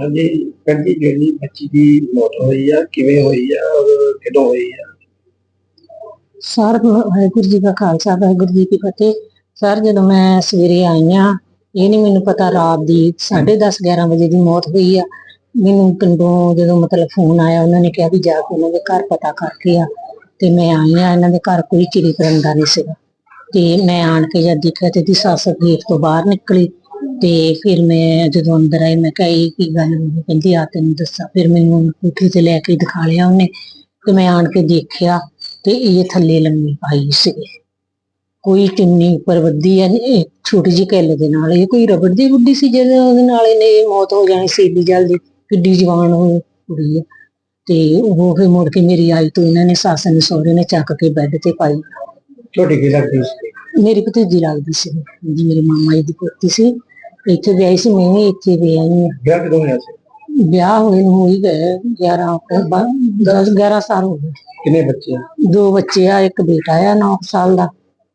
ਹਾਂਜੀ ਕੰਜੀ ਜਿਹੜੀ ਬੱਚੀ ਦੀ ਮੌਤ ਹੋਈ ਆ, ਕਿਵੇਂ ਹੋਈ ਆ ਔਰ ਕਦੋਂ ਹੋਈ ਆ? ਸਰ, ਵਾਹਿਗੁਰੂ ਜੀ ਕਾ ਖਾਲਸਾ, ਵਾਹਿਗੁਰੂ ਜੀ ਕੀ ਫਤਿਹ। ਸਰ, ਜਦੋਂ ਮੈਂ ਸਵੇਰੇ ਆਈ ਆ, ਇਹ ਨਹੀਂ ਮੈਨੂੰ ਪਤਾ ਰਾਤ ਦੀ 10:30 11 ਵਜੇ ਦੀ ਮੌਤ ਹੋਈ ਆ। ਮੈਨੂੰ ਪਿੰਡੋਂ ਜਦੋਂ ਮਤਲਬ ਫੋਨ ਆਇਆ, ਉਹਨਾਂ ਨੇ ਕਿਹਾ ਵੀ ਜਾ ਕੇ ਉਹਨਾਂ ਦੇ ਘਰ ਪਤਾ ਕਰਕੇ ਆ। ਤੇ ਮੈਂ ਆਈ ਆ, ਇਹਨਾਂ ਦੇ ਘਰ ਕੋਈ ਚਿੜੀ ਕਰਨ ਦਾ ਨਹੀਂ ਸੀਗਾ। ਤੇ ਮੈਂ ਆਣ ਕੇ ਜਦ ਦੇਖਿਆ ਤੇ ਦੀ ਸੱਸ ਗੇਟ ਤੋਂ ਬਾਹਰ ਨਿਕਲੀ। ਤੇ ਫਿਰ ਮੈਂ ਜਦੋਂ ਅੰਦਰ ਆਈ ਮੈਂ ਕਿਹਾ ਇਹ ਕੀ ਗੱਲ ਹੋਈ ਕਹਿੰਦੀ ਆ ਤੈਨੂੰ ਦੱਸਾਂ। ਫਿਰ ਮੈਨੂੰ ਕੋਠੇ ਤੇ ਲੈ ਕੇ ਦਿਖਾ ਲਿਆ ਉਹਨੇ ਤੇ ਮੈਂ ਆਣ ਕੇ ਦੇਖਿਆ ਤੇ ਇਹ ਥੱਲੇ ਲੰਮੀ ਪਾਈ ਸੀ। ਕੋਈ ਚੁੰਨੀ ਉੱਪਰ ਵੱਧੀ ਆ ਇਹ ਛੋਟੀ ਜਿਹੀ ਕਿੱਲ ਦੇ ਨਾਲ। ਇਹ ਕੋਈ ਰਬੜ ਦੀ ਗੁੱਡੀ ਸੀ ਜਿਹਦੇ ਉਹਦੇ ਨਾਲ ਇਹਨੇ ਮੌਤ ਹੋ ਜਾਣੀ ਸੀ ਏਡੀ ਜਲਦੀ ਕਿੱਡੀ ਜਵਾਨ ਉਹ ਕੁੜੀ ਤੇ ਉਹ ਫਿਰ ਮੁੜ ਕੇ ਮੇਰੀ ਆਈ ਤੋਂ ਇਹਨਾਂ ਨੇ ਸੱਸ ਨੇ ਸਹੁਰੇ ਨੇ ਚੱਕ ਕੇ ਬੈੱਡ ਤੇ ਪਾਈ। ਤੁਹਾਡੀ ਕੀ ਲੱਗਦੀ ਸੀ? ਮੇਰੀ ਭਤੀਜੀ ਲੱਗਦੀ ਸੀ। ਜੀ ਮੇਰੇ ਮਾਮਾ ਜੀ ਦੀ ਪੋਤੀ ਸੀ। ਇੱਥੇ ਵਿਆਹੀ ਸੀ ਮੈਂ ਵੀ ਇੱਥੇ ਵਿਆਹੀ ਹਾਂ। ਵਿਆਹ ਕਦੋਂ ਹੋਇਆ ਸੀ? ਵਿਆਹ ਹੋਏ ਨੂੰ ਹੋ ਗਏ 11 10 11 ਸਾਲ ਹੋ ਗਏ। ਕਿੰਨੇ ਬੱਚੇ ਆ? ਦੋ ਬੱਚੇ ਆ ਇੱਕ ਬੇਟਾ ਆ 9 ਸਾਲ ਦਾ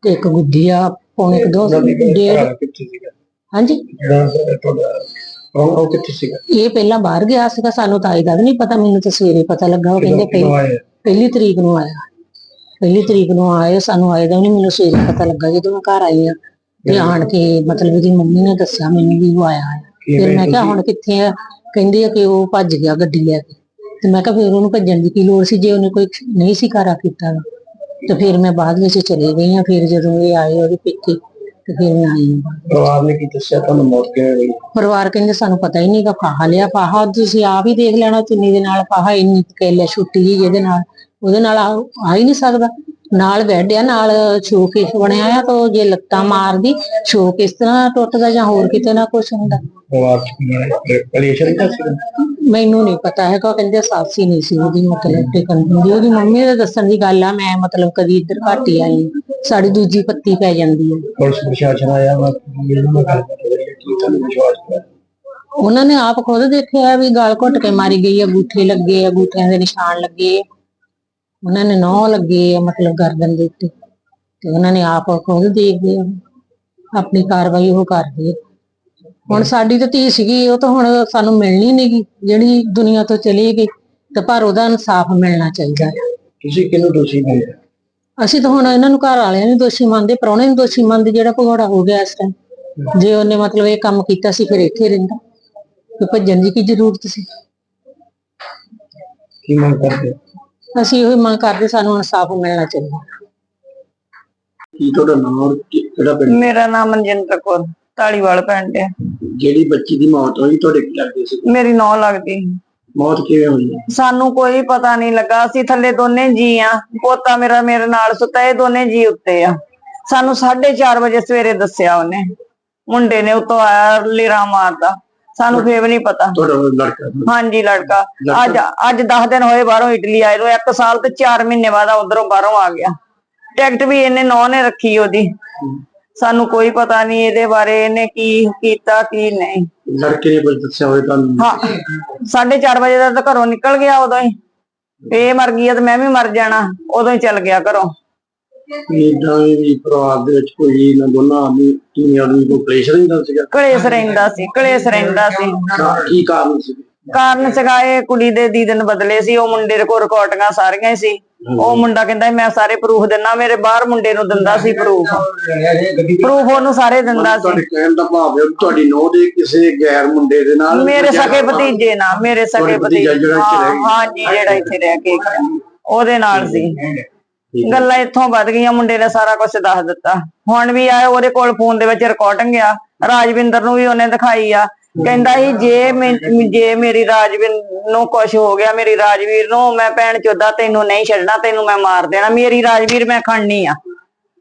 ਤੇ ਇੱਕ ਗੁੱਡੀ ਆ ਪੌਣੇ ਕੁ ਦੋ ਉਹਨਾਂ ਦੀ ਡੇਢ। ਹਾਂਜੀ? ਉਹ ਕਿੱਥੇ ਸੀਗਾ? ਇਹ ਪਹਿਲਾਂ ਬਾਹਰ ਗਿਆ ਸੀਗਾ ਸਾਨੂੰ ਤਾਂ ਇਹਦਾ ਵੀ ਨਹੀਂ ਪਤਾ ਮੈਨੂੰ ਤਾਂ ਸਵੇਰੇ ਪਤਾ ਲੱਗਾ ਉਹ ਕਹਿੰਦੇ ਪਹਿਲੀ ਪਹਿਲੀ ਤਰੀਕ ਨੂੰ ਆਇਆ। ਪਹਿਲੀ ਤਰੀਕ ਨੂੰ ਆਏ ਸਾਨੂੰ ਆਏ ਦਾ ਨਹੀਂ ਮੈਨੂੰ ਸਵੇਰੇ ਪਤਾ ਲੱਗਾ ਜਦੋਂ ਮੈਂ ਘਰ ਆਈ ਆ ਤੇ ਆਣ ਕੇ ਮਤਲਬ ਇਹਦੀ ਮੰਮੀ ਨੇ ਦੱਸਿਆ ਮੈਨੂੰ ਵੀ ਉਹ ਆਇਆ ਹੈ ਫਿਰ ਮੈਂ ਕਿਹਾ ਹੁਣ ਕਿੱਥੇ ਆ? ਕਹਿੰਦੇ ਆ ਕਿ ਉਹ ਭੱਜ ਗਿਆ ਗੱਡੀ ਲੈ ਕੇ। ਤੇ ਮੈਂ ਕਿਹਾ ਫਿਰ ਉਹਨੂੰ ਭੱਜਣ ਦੀ ਕੀ ਲੋੜ ਸੀ? ਜੇ ਉਹਨੇ ਕੋਈ ਨਹੀਂ ਸੀ ਕਾਰਾ ਕੀਤਾ। ਤੇ। ਫਿਰ ਮੈਂ ਬਾਅਦ ਵਿੱਚ ਚਲੇ ਗਈ ਆ। ਫਿਰ ਜਦੋਂ ਇਹ ਆਏ ਉਹਦੇ ਪਿੱਛੇ ਤੇ ਫਿਰ ਮੈਂ ਆਈ ਪਰਿਵਾਰ ਨੇ ਕੀ ਦੱਸਿਆ ਤੁਹਾਨੂੰ? ਮੌਤ ਕਿਵੇਂ ਹੋਈ? ਪਰਿਵਾਰ ਕਹਿੰਦੇ ਸਾਨੂੰ ਪਤਾ ਹੀ ਨਹੀਂਗਾ ਫਾਹਾ ਲਿਆ। ਫਾਹਾ ਤੁਸੀਂ ਆਪ ਹੀ ਦੇਖ ਲੈਣਾ ਚੁੰਨੀ ਦੇ ਨਾਲ ਫਾਹਾ ਇੰਨੀ ਕੇਲੇ ਛੁੱਟੀ ਜੀ ਜਿਹਦੇ ਨਾਲ। ਉਹਦੇ ਨਾਲ ਆ ਹੀ ਨਹੀਂ ਸਕਦਾ। ਨਾਲ ਬੈੱਡ ਆ ਨਾਲ ਸ਼ੋਕੇਸ ਬਣਿਆ ਆ ਤਾਂ ਜੇ ਲੱਤਾਂ ਮਾਰਦੀ ਸ਼ੋਕੇਸ ਤਰ੍ਹਾਂ ਟੁੱਟਦਾ ਜਾਂ ਹੋਰ ਕਿਤੇ ਨਾ ਕੁਝ ਹੁੰਦਾ। ਪਰਿਵਾਰ ਚ ਕੀ ਹੈ ਕਲੇਸ਼ਨ ਦਾ ਸੀਗਾ ਮੈਨੂੰ ਨਹੀਂ ਪਤਾ ਹੈਗਾ ਕਹਿੰਦੇ ਸੱਸ ਹੀ ਨਹੀਂ ਸੀ ਉਹਦੀ ਮਤਲਬ ਟਿਕਣ ਦਿੰਦੀ ਉਹਦੀ ਮੰਮੀ ਦੇ ਦੱਸਣ ਦੀ ਗੱਲ ਆ ਮੈਂ ਮਤਲਬ ਕਦੀ ਇੱਧਰ ਘੱਟ ਹੀ ਆਈ ਸਾਡੀ ਦੂਜੀ ਪੱਤੀ ਪੈ ਜਾਂਦੀ ਹੈ ਪੁਲਿਸ ਪ੍ਰਸ਼ਾਸਨ ਆਇਆ ਵਾ ਕੀ ਇਹਨਾਂ ਨਾਲ ਗੱਲਬਾਤ ਹੋ ਰਹੀ ਹੈ ਕੀ ਤੁਹਾਨੂੰ ਵਿਸ਼ਵਾਸ ਹੈ ਉਹਨਾਂ ਨੇ ਆਪ ਖੁਦ ਦੇਖਿਆ ਵੀ ਗਾਲ ਘੁੱਟ ਕੇ ਮਾਰੀ ਗਈ ਆ ਗੂਠੇ ਲੱਗੇ ਆ ਗੂਠਿਆਂ ਦੇ ਨਿਸ਼ਾਨ ਲੱਗੇ। ਆ। ਉਹਨਾਂ ਨੇ ਨੌ ਲੱਗੇ ਮਤਲਬ ਗਰਦਨ ਦੇ ਉੱਤੇ ਤੇ ਉਹਨਾਂ ਨੇ ਆਪ ਖੁਦ ਦੇਖਦੇ ਆ ਆਪਣੀ ਕਾਰਵਾਈ ਉਹ ਕਰਦੇ ਆ। ਹੁਣ ਸਾਡੀ ਤਾਂ ਧੀ ਸੀਗੀ ਉਹ ਤਾਂ ਹੁਣ ਸਾਨੂੰ ਮਿਲਣੀ ਨਹੀਂਗੀ ਜਿਹੜੀ ਦੁਨੀਆ ਤੋਂ ਚਲੀ ਗਈ ਤੇ ਪਰ ਉਹਦਾ ਇਨਸਾਫ ਮਿਲਣਾ ਚਾਹੀਦਾ। ਹੈ ਤੁਸੀਂ ਕਿਹਨੂੰ ਦੋਸ਼ੀ ਮੰਨਦੇ? ਅਸੀਂ ਤਾਂ ਹੁਣ ਇਹਨਾਂ ਨੂੰ ਘਰ ਵਾਲਿਆਂ ਨੂੰ ਦੋਸ਼ੀ ਮੰਨਦੇ ਪ੍ਰਾਹੁਣੇ ਨੂੰ ਦੋਸ਼ੀ ਮੰਨਦੇ ਜਿਹੜਾ ਭਗੌੜਾ ਹੋ ਗਿਆ ਇਸ ਟਾਈਮ ਜੇ ਉਹਨੇ ਮਤਲਬ ਇਹ ਕੰਮ ਕੀਤਾ ਸੀ ਫਿਰ ਇੱਥੇ ਰਹਿੰਦਾ। ਤੇ ਭੱਜਣ ਦੀ ਕੀ ਜ਼ਰੂਰਤ ਸੀ? ਕੀ ਮੰਗ ਕਰਦੇ ਅਸੀਂ ਉਹੀ ਮੰਗ ਕਰਦੇ ਸਾਨੂੰ ਇਨਸਾਫ ਮਿਲਣਾ ਚਾਹੀਦਾ। ਕੀ ਤੁਹਾਡਾ ਨਾਮ ਔਰ ਕਿ- ਕਿਹੜਾ ਪਿੰਡ? ਮੇਰਾ ਨਾਮ ਮਨਜਿੰਦਰ ਕੌਰ ਢਾਲੀਵਾਲ ਪਿੰਡ ਹੈ। ਜਿਹੜੀ ਬੱਚੀ ਦੀ ਮੌਤ ਹੋਈ ਤੁਹਾਡੇ ਕੀ ਲੱਗਦੇ ਸੀ? ਮੇਰੀ ਨੌ ਲੱਗਦੀ ਮੌਤ ਕਿਵੇਂ ਹੋਈ? ਹੈ? ਸਾਨੂੰ ਕੋਈ ਪਤਾ ਨਹੀਂ ਲੱਗਾ ਅਸੀਂ ਥੱਲੇ ਦੋਨੇ ਜੀ ਆ। ਪੋਤਾ ਮੇਰਾ ਮੇਰੇ ਨਾਲ ਸੁੱਤਾ ਇਹ ਦੋਨੇ ਜੀ ਉੱਤੇ ਆ। ਸਾਨੂੰ 4:30 ਵਜੇ ਸਵੇਰੇ ਦੱਸਿਆ ਉਹਨੇ। ਮੁੰਡੇ ਨੇ ਉਤੋਂ ਆਇਆ ਲੇਰਾ ਮਾਰਦਾ। ਸਾਨੂੰ ਫੇਰ ਵੀ ਨਹੀਂ ਪਤਾ। ਤੁਹਾਡਾ ਉਹ ਲੜਕਾ ਹਾਂਜੀ ਲੜਕਾ। ਅੱਜ ਅੱਜ 10 ਦਿਨ ਹੋਏ ਬਾਹਰੋਂ ਇਟਲੀ ਆਏ ਨੂੰ 1 ਸਾਲ ਤੇ 4 ਮਹੀਨੇ ਬਾਅਦ ਉਧਰੋਂ ਬਾਹਰੋਂ ਆ ਗਿਆ। ਟਿਕਟ ਵੀ ਇਹਨੇ ਨੌ ਨੇ ਰੱਖੀ ਉਹਦੀ। ਸਾਨੂੰ ਕੋਈ ਪਤਾ ਨਹੀਂ ਇਹਦੇ ਬਾਰੇ ਇਹਨੇ ਕੀ ਕੀਤਾ ਕੀ ਨਹੀਂ। ਲੜਕੇ ਨੇ ਕੁਝ ਦੱਸਿਆ ਹੋਵੇ ਤੁਹਾਨੂੰ? ਹਾਂ 4:30 ਵਜੇ ਦਾ ਤਾਂ ਘਰੋਂ ਨਿਕਲ ਗਿਆ ਉਦੋਂ ਹੀ। ਇਹ ਮਰ ਗਈ ਆ ਤੇ ਮੈਂ ਵੀ ਮਰ ਜਾਣਾ ਉਦੋਂ ਹੀ ਚੱਲ ਗਿਆ ਘਰੋਂ। ਇਦਾਂ ਵੀ ਪਰਿਵਾਰ ਦੇ ਵਿੱਚ ਕੋਈ ਨਾ ਦੋਨਾਂ ਆਦਮੀ ਤਿੰਨ ਆਦਮੀ ਕੋਈ ਕਲੇਸ਼ ਨਹੀਂ ਹੁੰਦਾ ਸੀਗਾ? ਕਲੇਸ਼ ਰਹਿੰਦਾ ਸੀ ਕਲੇਸ਼ ਰਹਿੰਦਾ ਸੀ। ਕੀ ਕਾਰਨ ਸੀ? ਕਾਰਨ ਸੀਗਾ ਇਹ ਕੁੜੀ ਦੇ ਦੀਦਨ ਬਦਲੇ ਸੀ ਉਹ ਮੁੰਡੇ ਦੇ ਕੋਲ ਰਿਕਾਰਡਿੰਗਾਂ ਸਾਰੀਆਂ ਹੀ ਸੀ। ਉਹ ਮੁੰਡਾ ਕਹਿੰਦਾ ਸੀ, ਮੈਂ ਸਾਰੇ ਪ੍ਰੂਫ ਦਿੰਨਾ ਮੇਰੇ ਬਾਹਰ ਮੁੰਡੇ ਨੂੰ ਦਿੰਦਾ ਸੀ ਪ੍ਰੂਫ ਪ੍ਰੂਫ ਉਹਨੂੰ ਸਾਰੇ ਦਿੰਦਾ ਸੀ। ਤੁਹਾਡੇ ਕਹਿਣ ਦਾ ਭਾਵ ਹੈ ਵੀ ਤੁਹਾਡੀ ਨੋਹ ਦੇ ਕਿਸੇ ਗੈਰ ਮੁੰਡੇ ਦੇ ਨਾਲ ਮੇਰੇ ਸਕੇ ਭਤੀਜੇ ਨਾਲ ਮੇਰੇ ਸਕੇ ਤੁਹਾਡੇ ਭਤੀਜਾ ਭਤੀਜੇ ਜਿਹੜਾ ਇੱਥੇ ਰਹਿ ਹਾਂ ਗਿਆ। ਹਾਂਜੀ ਜਿਹੜਾ ਇੱਥੇ ਰਹਿ ਕੇ ਗਿਆ। ਉਹਦੇ ਨਾਲ ਸੀ। ਗੱਲਾਂ ਇੱਥੋਂ ਵੱਧ ਗਈਆਂ ਮੁੰਡੇ ਨੇ ਸਾਰਾ ਕੁਝ ਦੱਸ ਦਿੱਤਾ। ਹੁਣ ਵੀ ਆਏ ਉਹਦੇ ਕੋਲ ਫੋਨ ਦੇ ਵਿੱਚ ਰਿਕਾਰਡਿੰਗ ਆ। ਰਾਜਵਿੰਦਰ ਨੂੰ ਵੀ ਉਹਨੇ ਦਿਖਾਈ ਆ। ਕਹਿੰਦਾ ਸੀ ਜੇ ਮੈਂ- ਜੇ ਮੇਰੀ ਰਾਜਵਿੰਦਰ ਨੂੰ ਕੁਝ ਹੋ ਗਿਆ ਮੇਰੀ ਰਾਜਵੀਰ ਨੂੰ ਮੈਂ ਭੈਣ ਚੋਦਾ ਤੈਨੂੰ ਨਹੀਂ ਛੱਡਣਾ ਤੈਨੂੰ ਮੈਂ ਮਾਰ ਦੇਣਾ। ਮੇਰੀ ਰਾਜਵੀਰ ਮੈਂ ਖੜਨੀ ਆ।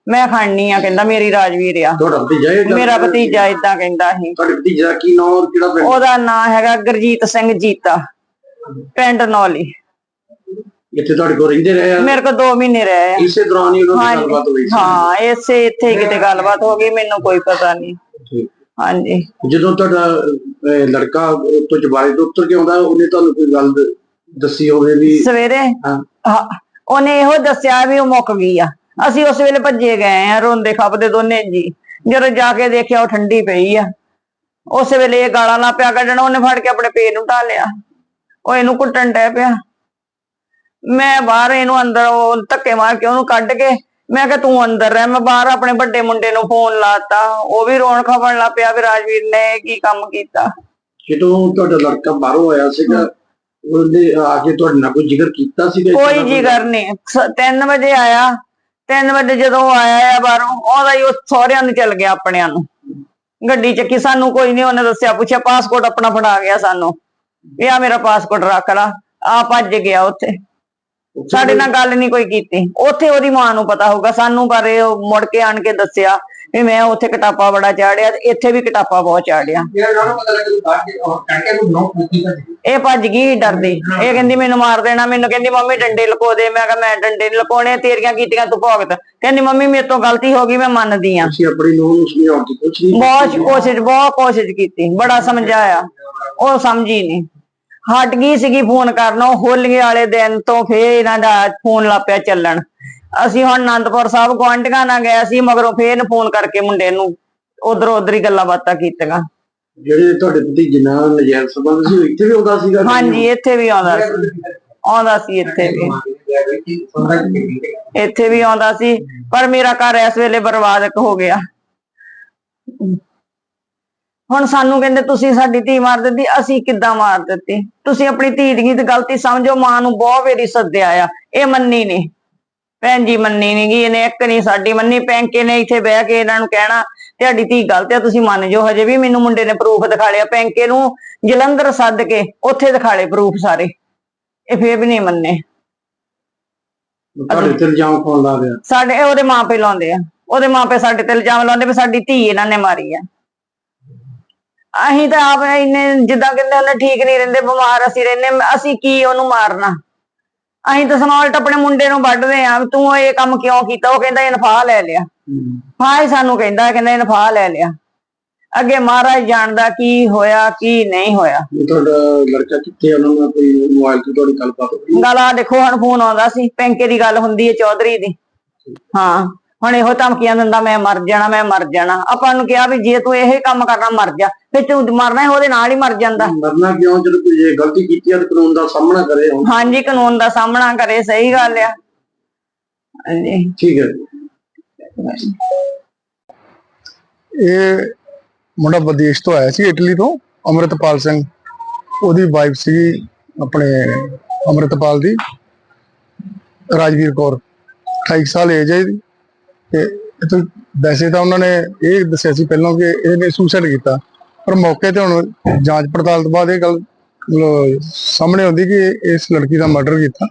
ਮੈਂ ਖੜਨੀ ਆ ਕਹਿੰਦਾ ਮੇਰੀ ਰਾਜਵੀਰ ਆ। ਤੁਹਾਡਾ ਭਤੀਜਾ ਇਹ ਮੇਰਾ ਭਤੀਜਾ ਇਦਾਂ ਕਹਿੰਦਾ ਸੀ। ਤੁਹਾਡੇ ਭਤੀਜੇ ਦਾ ਕੀ ਨਾਮ ਔਰ ਕਿਹੜਾ ਪਿੰਡ? ਉਹਦਾ ਨਾਂ ਹੈਗਾ ਗੁਰਜੀਤ ਸਿੰਘ ਜੀਤਾ। ਪਿੰਡ ਨੌਲੀ। ਇੱਥੇ ਤੁਹਾਡੇ ਕੋਲ ਰਹਿੰਦੇ ਰਹੇ ਆ? ਮੇਰੇ ਕੋਲ 2 ਮਹੀਨੇ ਰਹੇ ਆ। ਇਸੇ ਦੌਰਾਨ ਹੀ ਉਹਨਾਂ ਦੀ ਗੱਲਬਾਤ ਹੋਈ ਸੀ। ਹਾਂ ਇਸੇ ਇੱਥੇ ਹੀ ਕਿਤੇ ਗੱਲਬਾਤ ਹੋ ਗਈ ਮੈਨੂੰ ਕੋਈ ਪਤਾ ਨਹੀਂ। ਠੀਕ। ਹਾਂਜੀ। ਜਦੋਂ ਤੁਹਾਡਾ ਅਹ, ਲੜਕਾ ਉੱਤੋਂ ਜਵਾਰੇ ਤੋਂ ਉੱਤਰ ਕੇ ਆਉਂਦਾ ਉਹਨੇ ਤੁਹਾਨੂੰ ਕੋਈ ਗੱਲ ਦ- ਦੱਸੀ ਹੋਵੇ ਵੀ ਸਵੇਰੇ? ਹਾਂ। ਹਾਂ, ਉਹਨੇ ਇਹੋ ਦੱਸਿਆ ਵੀ ਉਹ ਮੁੱਕ ਗਈ ਆ। ਅਸੀਂ ਉਸ ਵੇਲੇ ਭੱਜੇ ਗਏ ਆ ਰੋਂਦੇ ਖੱਪਦੇ ਦੋਨੇ ਜੀ। ਜਦੋਂ ਜਾ ਕੇ ਦੇਖਿਆ ਉਹ ਠੰਡੀ ਪਈ ਆ। ਉਸ ਵੇਲੇ ਇਹ ਗਾਲਾਂ ਲਾ ਪਿਆ ਕੱਢਣ ਉਹਨੇ ਫੜ ਕੇ ਆਪਣੇ ਪੇਟ ਨੂੰ ਢਾਲਿਆ ਉਹ ਇਹਨੂੰ ਕੁੱਟਣ ਡੈ ਪਿਆ। ਮੈਂ ਬਾਹਰ ਇਹਨੂੰ ਅੰਦਰ ਉਹ ਧੱਕੇ ਮਾਰ ਕੇ ਉਹਨੂੰ ਕੱਢ ਕੇ ਮੈਂ ਕਿਹਾ ਤੂੰ ਅੰਦਰ ਰਹਿ ਮੈਂ ਬਾਹਰ ਆਪਣੇ ਵੱਡੇ ਮੁੰਡੇ ਨੂੰ ਫੋਨ ਲਾਤਾ ਉਹ ਵੀ ਰੋਣ ਖਪਣ ਲੱਗ ਪਿਆ ਵੀ ਰਾਜਵੀਰ ਨੇ ਇਹ ਕੀ ਕੰਮ ਕੀਤਾ। ਜਦੋਂ ਤੁਹਾਡਾ ਲੜਕਾ ਬਾਹਰੋਂ ਆਇਆ ਸੀਗਾ ਉਹਨੇ ਆ ਕੇ ਤੁਹਾਡੇ ਨਾਲ ਕੋਈ ਜ਼ਿਕਰ ਕੀਤਾ ਸੀਗਾ ਕੋਈ? ਜਿਗਰ ਨਹੀਂ। 3 ਵਜੇ ਆਇਆ 3 ਵਜੇ ਜਦੋਂ ਆਇਆ ਆ ਬਾਹਰੋਂ ਉਹਦਾ ਹੀ ਉਹ ਸਹੁਰਿਆਂ ਨੂੰ ਚਲ ਗਿਆ ਆਪਣਿਆਂ ਨੂੰ। ਗੱਡੀ ਚੱਕੀ ਸਾਨੂੰ ਕੋਈ ਨਹੀਂ ਉਹਨੇ ਦੱਸਿਆ ਪੁੱਛਿਆ ਪਾਸਪੋਰਟ ਆਪਣਾ ਫੜਾ ਗਿਆ ਸਾਨੂੰ। ਵੀ ਆ ਮੇਰਾ ਪਾਸਪੋਰਟ ਰੱਖ ਲਾ ਆ ਭੱਜ ਗਿਆ ਉੱਥੇ। ਸਾਡੇ ਨਾਲ ਗੱਲ ਨਹੀਂ ਕੋਈ ਕੀਤੀ। ਉੱਥੇ ਉਹਦੀ ਮਾਂ ਨੂੰ ਪਤਾ ਹੋਊਗਾ ਸਾਨੂੰ ਪਰ ਇਹ ਉਹ ਮੁੜ ਕੇ ਆਣ ਕੇ ਦੱਸਿਆ ਵੀ ਮੈਂ ਉੱਥੇ ਕਟਾਪਾ ਬੜਾ ਚਾੜਿਆ ਤੇ ਇੱਥੇ ਵੀ ਕਟਾਪਾ ਬਹੁਤ ਚਾੜਿਆ ਇਹ ਭੱਜ ਗਈ ਡਰਦੀ। ਇਹ ਕਹਿੰਦੀ ਮੈਨੂੰ ਮਾਰ ਦੇਣਾ ਮੈਨੂੰ ਕਹਿੰਦੀ ਮੰਮੀ ਡੰਡੇ ਲਕੋ ਦੇ। ਮੈਂ ਕਿਹਾ ਮੈਂ ਡੰਡੇ ਨੀ ਲਕੋਣੇ ਤੇਰੀਆਂ ਕੀਤੀਆਂ ਤੂੰ ਭੁਗਤ ਕਹਿੰਦੀ ਮੰਮੀ ਮੇਰੇ ਤੋਂ ਗਲਤੀ ਹੋ ਗਈ ਮੈਂ ਮੰਨਦੀ ਆ ਤੁਸੀਂ ਆਪਣੀ ਨੂੰਹ ਨੂੰ ਸਮਝਾਉਣ ਦੀ ਕੁਛ ਨਹੀਂ ਬਹੁਤ ਕੋਸ਼ਿਸ਼ ਬਹੁਤ ਕੋਸ਼ਿਸ਼ ਕੀਤੀ। ਬੜਾ ਸਮਝਾਇਆ। ਉਹ ਸਮਝੀ ਨਹੀਂ ਹਟ ਗਈ ਸੀਗੀ ਫੋਨ ਕਰਨੋਂ ਹੋਲੀਏ ਵਾਲੇ ਦਿਨ ਤੋਂ ਫੇਰ ਇਹਨਾਂ ਦਾ ਫੋਨ ਲਾਪਿਆ ਚੱਲਣ। ਅਸੀਂ ਹੁਣ ਆਨੰਦਪੁਰ ਸਾਹਿਬ ਗੁਆਂਢੀਆਂ ਨਾਲ ਗਏ ਸੀ ਮਗਰੋਂ ਫੇਰ ਫੋਨ ਕਰਕੇ ਮੁੰਡੇ ਨੂੰ ਉਧਰ ਉਧਰ ਹੀ ਗੱਲਾਂ ਬਾਤਾਂ ਕੀਤੀਆਂ। ਜਿਹੜੇ ਤੁਹਾਡੇ ਭਤੀਜੇ ਨਾਲ ਨਜਾਇਜ਼ ਸੰਬੰਧ ਸੀ ਉਹ ਇੱਥੇ ਵੀ ਆਉਂਦਾ ਸੀਗਾ? ਹਾਂਜੀ ਇੱਥੇ ਵੀ ਆਉਂਦਾ ਸੀ। ਆਉਂਦਾ ਸੀ ਇੱਥੇ ਵੀ। ਇੱਥੇ ਵੀ ਆਉਂਦਾ ਸੀ ਪਰ ਮੇਰਾ ਘਰ ਇਸ ਵੇਲੇ ਬਰਬਾਦ ਹੋ ਗਿਆ। ਹੁਣ ਸਾਨੂੰ ਕਹਿੰਦੇ ਤੁਸੀਂ ਸਾਡੀ ਧੀ ਮਾਰ ਦਿੱਤੀ ਅਸੀਂ ਕਿੱਦਾਂ ਮਾਰ ਦਿੱਤੀ? ਤੁਸੀਂ ਆਪਣੀ ਧੀ ਦੀ ਗਲਤੀ ਸਮਝੋ ਮਾਂ ਨੂੰ ਬਹੁਤ ਵੇਰੀ ਸੱਦਿਆ ਆ ਇਹ ਮੰਨੀ ਨਹੀਂ ਭੈਣ ਜੀ ਮੰਨੀ ਨਹੀਂ ਗਈ ਇਹਨੇ ਇੱਕ ਨਹੀਂ ਸਾਡੀ ਮੰਨੀ ਪੈਂਕੇ ਨੇ ਇੱਥੇ ਬਹਿ ਕੇ ਇਹਨਾਂ ਨੂੰ ਕਹਿਣਾ ਤੁਹਾਡੀ ਧੀ ਗਲਤ ਆ ਤੁਸੀਂ ਮੰਨ ਜਾਓ ਹਜੇ ਵੀ ਮੈਨੂੰ ਮੁੰਡੇ ਨੇ ਪ੍ਰੂਫ ਦਿਖਾ ਲਿਆ ਪੈਂਕੇ ਨੂੰ ਜਲੰਧਰ ਸੱਦ ਕੇ ਉੱਥੇ ਦਿਖਾਲੇ ਪ੍ਰੂਫ ਸਾਰੇ। ਇਹ ਫੇਰ ਵੀ ਨਹੀਂ ਮੰਨੇ। ਤੁਹਾਡੇ ਤੇ ਇਲਜ਼ਾਮ ਕੌਣ ਲਾ ਰਿਹਾ ਸਾਡੇ ਉਹਦੇ ਮਾਪੇ ਲਾਉਂਦੇ ਆ ਉਹਦੇ ਮਾਪੇ ਸਾਡੇ ਤੇ ਇਲਜ਼ਾਮ ਲਾਉਂਦੇ ਵੀ ਸਾਡੀ ਧੀ ਇਹਨਾਂ ਨੇ ਮਾਰੀ ਆ। ਅਸੀਂ ਤਾਂ ਆਪ ਇੰਨੇ ਜਿੱਦਾਂ ਕਹਿੰਦੇ ਉਹਨੇ ਠੀਕ ਨਹੀਂ ਰਹਿੰਦੇ ਬਿਮਾਰ ਅਸੀਂ ਰਹਿੰਦੇ ਅਸੀਂ ਕੀ ਉਹਨੂੰ ਮਾਰਨਾ? ਅਸੀਂ ਤਾਂ ਸਮਾਲਟ ਆਪਣੇ ਮੁੰਡੇ ਨੂੰ ਵੱਢਦੇ ਆ ਤੂੰ ਇਹ ਕੰਮ ਕਿਉਂ ਕੀਤਾ? ਉਹ ਕਹਿੰਦਾ ਇਹ ਨਫਾ ਲੈ ਲਿਆ। ਹਾਂ। ਹੀ ਸਾਨੂੰ ਕਹਿੰਦਾ ਕਹਿੰਦਾ ਇਹ ਨਫਾ ਲੈ ਲਿਆ। ਅੱਗੇ ਮਹਾਰਾਜ ਜਾਣਦਾ ਕੀ ਹੋਇਆ ਕੀ ਨਹੀਂ ਹੋਇਆ। ਇਹ ਤੁਹਾਡਾ ਲੜਕਾ ਕਿੱਥੇ ਆ? ਉਹਨਾਂ ਨਾਲ ਕੋਈ ਮੋਬਾਈਲ ਤੇ ਤੁਹਾਡੀ ਗੱਲਬਾਤ ਹੋਈ? ਗੱਲ ਆ ਦੇਖੋ ਹੁਣ ਫੋਨ ਆਉਂਦਾ ਸੀ। ਪੈਂਕੇ ਦੀ ਗੱਲ ਹੁੰਦੀ ਹੈ ਚੌਧਰੀ ਦੀ। ਹਾਂ। ਹੁਣ ਇਹੋ ਧਮਕੀਆਂ ਦਿੰਦਾ ਮੈਂ ਮਰ ਜਾਣਾ ਮੈਂ ਮਰ ਜਾਣਾ। ਆਪਾਂ ਨੂੰ ਕਿਹਾ ਵੀ ਜੇ ਤੂੰ ਇਹ ਕੰਮ ਕਰਨਾ ਮਰ ਜਾ। ਫਿਰ ਤੂੰ ਮਰਨਾ ਹੈ ਉਹਦੇ ਨਾਲ ਹੀ ਮਰ ਜਾਂਦਾ। ਮਰਨਾ ਕਿਉਂ? ਜਦੋਂ ਕੋਈ ਜੇ ਗਲਤੀ ਕੀਤੀ ਆ ਤਾਂ ਕਾਨੂੰਨ ਦਾ ਸਾਹਮਣਾ ਕਰੇ ਹੁਣ। ਹਾਂਜੀ ਕਾਨੂੰਨ ਦਾ ਸਾਹਮਣਾ ਕਰੇ ਸਹੀ ਗੱਲ ਆ। ਹਾਂਜੀ। ਠੀਕ ਹੈ। ਇਹ ਮੁੰਡਾ ਵਿਦੇਸ਼ ਤੋਂ ਆਇਆ ਸੀ ਇਟਲੀ ਤੋਂ ਅਮਰਿਤਪਾਲ ਸਿੰਘ। ਉਹਦੀ ਵਾਈਫ ਸੀ ਆਪਣੇ ਅਮਰਿਤਪਾਲ ਦੀ। ਰਾਜਵੀਰ ਕੌਰ 28 ਸਾਲ ਏਜ ਹੈ ਇਹਦੀ। ਤੇ ਇਹ ਤੋਂ ਵੈਸੇ ਤਾਂ ਉਹਨਾਂ ਨੇ ਇਹ ਦੱਸਿਆ ਸੀ ਪਹਿਲਾਂ ਕਿ ਇਹਨੇ ਸੁਸਾਈਡ ਕੀਤਾ ਪਰ ਮੌਕੇ ਤੇ ਹੁਣ ਜਾਂਚ ਪੜਤਾਲ ਤੋਂ ਬਾਅਦ ਇਹ ਗੱਲ ਸਾਹਮਣੇ ਆਉਂਦੀ ਕਿ ਇਸ ਲੜਕੀ ਦਾ ਮਰਡਰ ਕੀਤਾ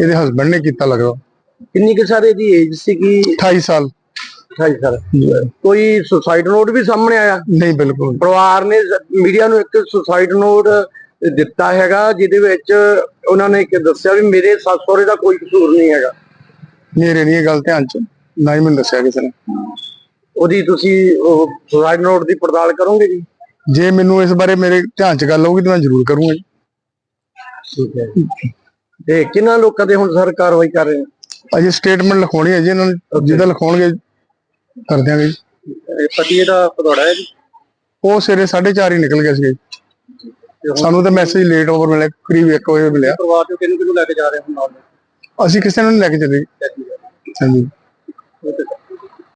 ਇਹਦੇ ਹਸਬੰਡ ਨੇ ਕੀਤਾ ਲੱਗਦਾ। ਕਿੰਨੀ ਕੁ ਸਾਰੇ ਦੀ ਏਜ ਸੀਗੀ 28 ਸਾਲ। 28 ਸਾਲ। ਕੋਈ ਸੁਸਾਈਡ ਨੋਟ ਵੀ ਸਾਹਮਣੇ ਆਇਆ? ਨਹੀਂ ਬਿਲਕੁਲ। ਪਰਿਵਾਰ ਨੇ ਮੀਡੀਆ ਨੂੰ ਇੱਕ ਸੁਸਾਈਡ ਨੋਟ ਦਿੱਤਾ ਹੈਗਾ ਜਿਹਦੇ ਵਿੱਚ ਉਹਨਾਂ ਨੇ ਇੱਕ ਦੱਸਿਆ ਵੀ ਮੇਰੇ ਸੱਸ ਸਹੁਰੇ ਦਾ ਕੋਈ ਕਸੂਰ ਨਹੀਂ ਹੈਗਾ। ਮੇਰੇ ਨਹੀਂ ਇਹ ਗੱਲ ਧਿਆਨ ਚ। ਨਾ ਹੀ ਮੈਨੂੰ ਦੱਸਿਆ ਕਿਸੇ ਨੇ। ਉਹਦੀ ਤੁਸੀਂ ਉਹ ਸੁਸਾਈਡ ਨੋਟ ਦੀ ਪੜਤਾਲ ਕਰੋਗੇ ਜੀ? ਜੇ ਮੈਨੂੰ ਇਸ ਬਾਰੇ ਮੇਰੇ ਧਿਆਨ ਚ ਗੱਲ ਆਊਗੀ ਤਾਂ ਮੈਂ ਜ਼ਰੂਰ ਕਰੂੰਗਾ ਜੀ। ਠੀਕ ਹੈ ਤੇ ਕਿੰਨਾ ਲੋਕਾਂ ਦੇ ਹੁਣ ਸਰ ਕਾਰਵਾਈ ਕਰ ਰਹੇ ਆ ਅਜੇ ਸਟੇਟਮੈਂਟ ਲਿਖਾਉਣੀ ਹੈ ਜੀ ਇਹਨਾਂ ਨੇ ਜਿਹਦਾ ਲਿਖਾਉਣਗੇ ਕਰ ਦਿਆਂਗੇ ਜੀ। ਇਹ ਪਤੀ ਇਹਦਾ ਪਧੌੜਾ ਹੈ ਜੀ? ਉਹ ਸਵੇਰੇ 4:30 ਹੀ ਨਿਕਲ ਗਿਆ ਸੀ ਸਾਨੂੰ ਤਾਂ ਮੈਸੇਜ ਲੇਟ ਓਵਰ ਮਿਲਿਆ ਕਰੀਬ 1 ਵਜੇ ਮਿਲਿਆ। ਪਰਿਵਾਰ ਚੋਂ ਕਿਹਨੂੰ ਕਿਹਨੂੰ ਲੈ ਕੇ ਜਾ ਰਹੇ ਹੋ ਨਾਲ? ਅਸੀਂ ਕਿਸੇ ਨੂੰ ਨਹੀਂ ਲੈ ਕੇ ਚੱਲੇ ਜੀ। ਹਾਂਜੀ। ਉਹ ਤੇ